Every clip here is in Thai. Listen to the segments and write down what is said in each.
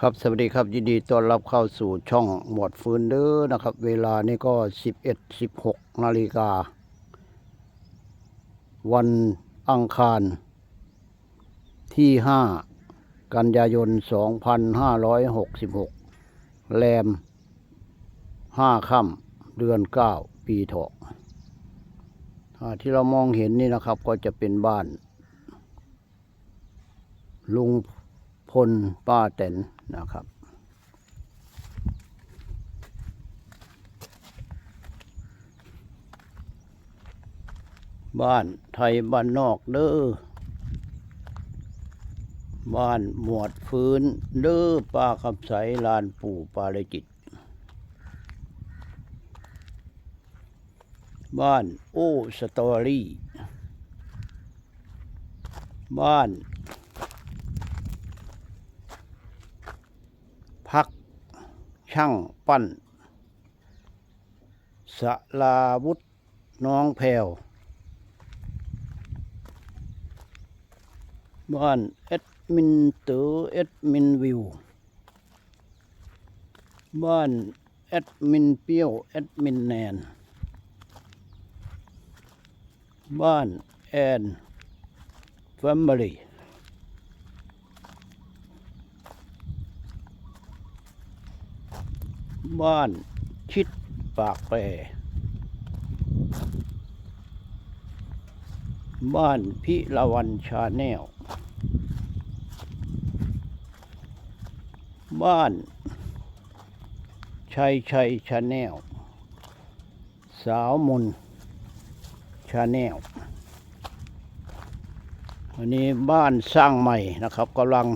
ครับสวัสดีครับยินดีต้อนรับเข้าสู่ช่องหมวดฟืนเด้อนะครับ เวลานี่ก็11 16นาฬิกา วันอังคาร ที่5กันยายน2566แรม5ค่ำเดือน9ปีเถาะที่เรามองเห็นนี่นะครับก็จะเป็นบ้าน ลุง พลป้าแตนนะครับ บ้านไทยบ้านนอกเด้อบ้านหมวดฟื้นเด้อป้าคำใสลานปู่ปาลจิต บ้านโอสตอรี่ บ้าน พักช่างปั้นสลาวุธน้องแพวบ้านเอ็ดมินเตอร์เอ็ดมินวิว บ้านเอ็ดมินเปี้ยวเอ็ดมินแนน บ้านแอนแฟมิลี่ บ้านชิดปากแปรบ้านพิละวันชาแนลบ้านชัยชัยชาแนลสาวมนชาแนลอันนี้บ้านสร้างใหม่นะครับกำลัง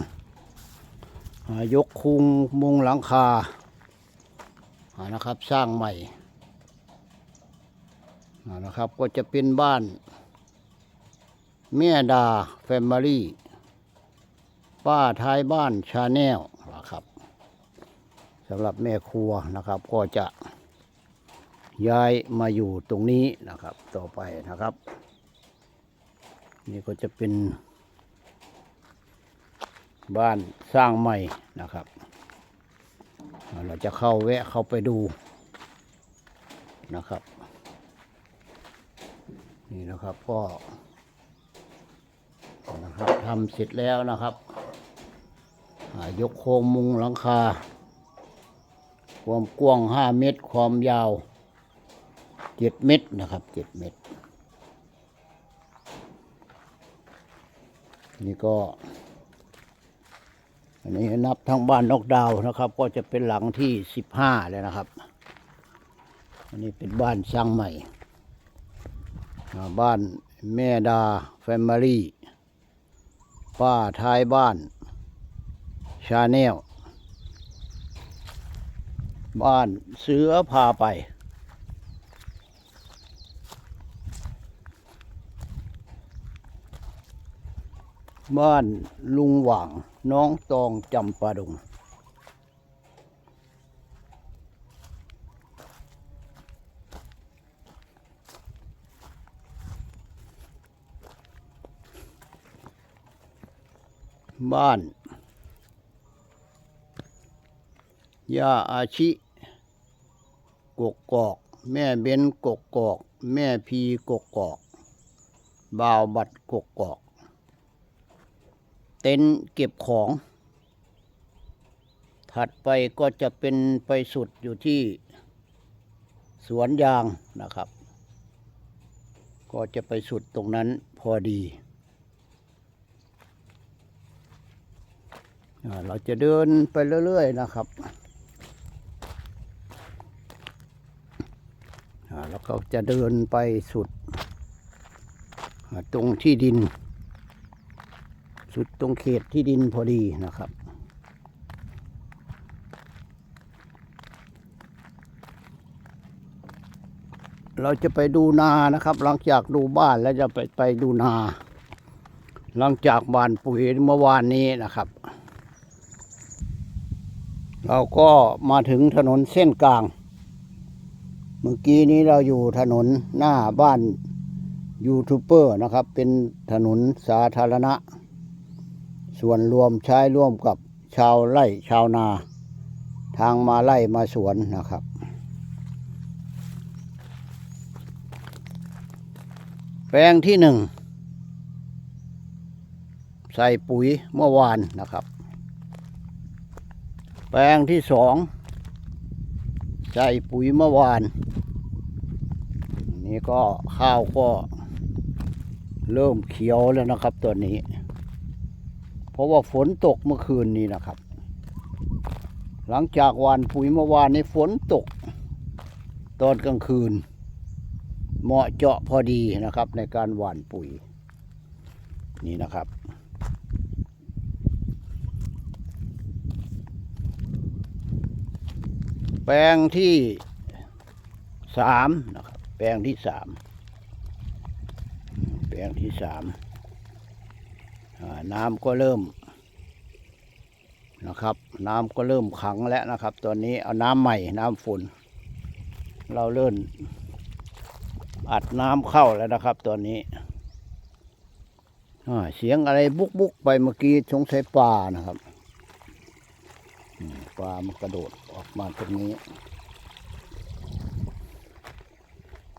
ยกคุงมุงหลังคา นะครับ สร้างใหม่นะครับ ก็จะเป็นบ้าน แม่ดาแฟมิลี่ป้าท้ายบ้านชาแนลนะครับสำหรับแม่ครัวนะครับ ก็จะย้ายมาอยู่ตรงนี้นะครับ ต่อไปนะครับ นี่ก็จะเป็นบ้านสร้างใหม่นะครับ เราจะเข้าแวะเข้าไปดูนะครับ นี่นะครับก็นะครับทำเสร็จแล้วนะครับยกโครงมุงหลังคา ความกว้างห้าเมตร ความยาวเจ็ดเมตรนะครับเจ็ดเมตร นี่ก็ อันนี้นับทั้งบ้านนกดาวนะครับ ก็จะเป็นหลังที่สิบห้าแล้วนะครับ อันนี้เป็นบ้านสร้างใหม่ บ้านแม่ดาแฟมิลี่ป้าท้ายบ้านชาแนลบ้านเสือพาไป บ้านลุงหว่าง น้องตองจำปาดง บ้านย่าอาชิกกกอก แม่เบนกกกอก แม่พีกกกอก บ่าวบัดกกกอก เต็นท์เก็บของ ถัดไปก็จะเป็นไปสุดอยู่ที่สวนยางนะครับ ก็จะไปสุดตรงนั้นพอดี เราจะเดินไปเรื่อยๆนะครับแล้วก็จะเดินไปสุด ตรงที่ดิน สุดตรงเขตที่ดินพอดีนะครับ เราจะไปดูนานะครับ หลังจากดูบ้านแล้วจะไปไปดูนา หลังจากบานปุ๋ยเมื่อวานนี้นะครับ เราก็มาถึงถนนเส้นกลาง เมื่อกี้นี้เราอยู่ถนนหน้าบ้านยูทูบเบอร์นะครับ เป็นถนนสาธารณะ ส่วนรวมใช้ร่วมกับชาวไร่ชาวนา ทางมาไร่มาสวนนะครับ แปลงที่หนึ่งใส่ปุ๋ยเมื่อวานนะครับ แปลงที่สองใส่ปุ๋ยเมื่อวาน นี่ก็ข้าวก็เริ่มเขียวแล้วนะครับตัวนี้ ราะว่าฝนตกเมื่อคืนนี้นะครับ หลังจากหวานปุ๋ยเมื่อวานนี้ฝนตก ตอนกลางคืน เหมาะเจาะพอดีนะครับในการหว่านปุ๋ย นี่นะครับแปลงที่สามนะครับ แปลงที่สาม แปลงที่สามอ่า น้ำก็เริ่มนะครับ น้ำก็เริ่มขังแล้วนะครับ ตอนนี้เอาน้ำใหม่น้ำฝนเราเริ่มอัดน้ำเข้าแล้วนะครับ ตอนนี้เสียงอะไรบุกบุกๆไปเมื่อกี้สงสัยปลานะครับปลามันกระโดดออกมาตรงนี้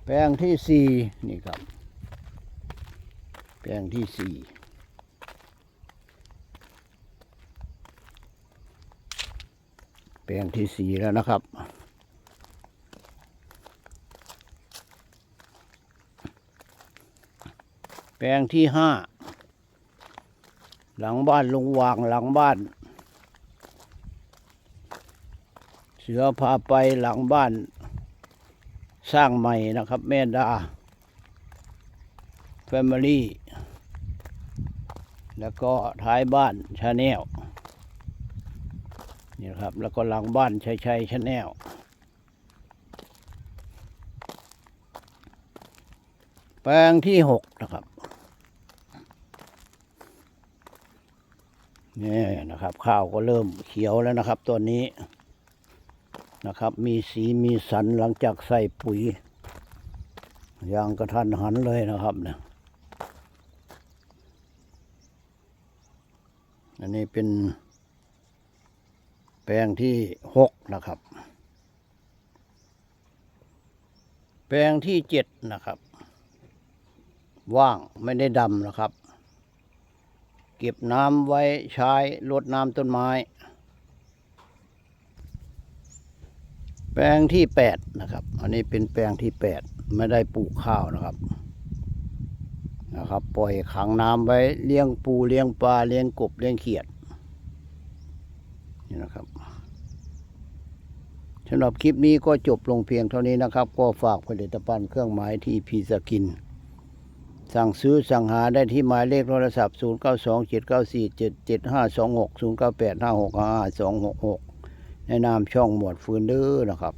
แปลงที่สี่นี่ครับ แปลงที่สี่ ปลงที่สี่แล้วนะครับ แปลงที่ห้า หลังบ้านลุงวางหลังบ้าน เสือพาไปหลังบ้าน สร้างใหม่นะครับ แม่ดา แฟมิลี่ แล้วก็ท้ายบ้านชาแนล นี่ครับ แล้วก็หลังบ้านชัยชัยชาแนลแปลงที่หกนะครับนี่นะครับ ข้าวก็เริ่มเขียวแล้วนะครับ ตัวนี้นะครับ มีสีมีสันหลังจากใส่ปุ๋ยอย่างกระทันหันเลยนะครับเนี่ยอันนี้เป็น ปลงที่หกนะครับ แปลงที่เจ็ดนะครับ ว่างไม่ได้ดำนะครับ เก็บน้ำไว้ใช้รดน้ำต้นไม้ แปลงที่แปดนะครับ อันนี้เป็นแปลงที่แปดไม่ได้ปลูกข้าวนะครับนะครับ ปล่อยขังน้ำไว้เลี้ยงปูเลี้ยงปลาเลี้ยงกบเลี้ยงเขียดนี่นะครับ สำหรับคลิปนี้ก็จบลงเพียงเท่านี้นะครับ ก็ฝากผลิตภัณฑ์เครื่องหมายที่พีสกิน สั่งซื้อสั่งหาได้ที่หมายเลขโทรศัพท์ 0 9 2 7 9 4 7 7 5 2 6 0 9 8 5 6 5 2 6 6 ในนามช่องหมวดฟืนเด้อนะครับ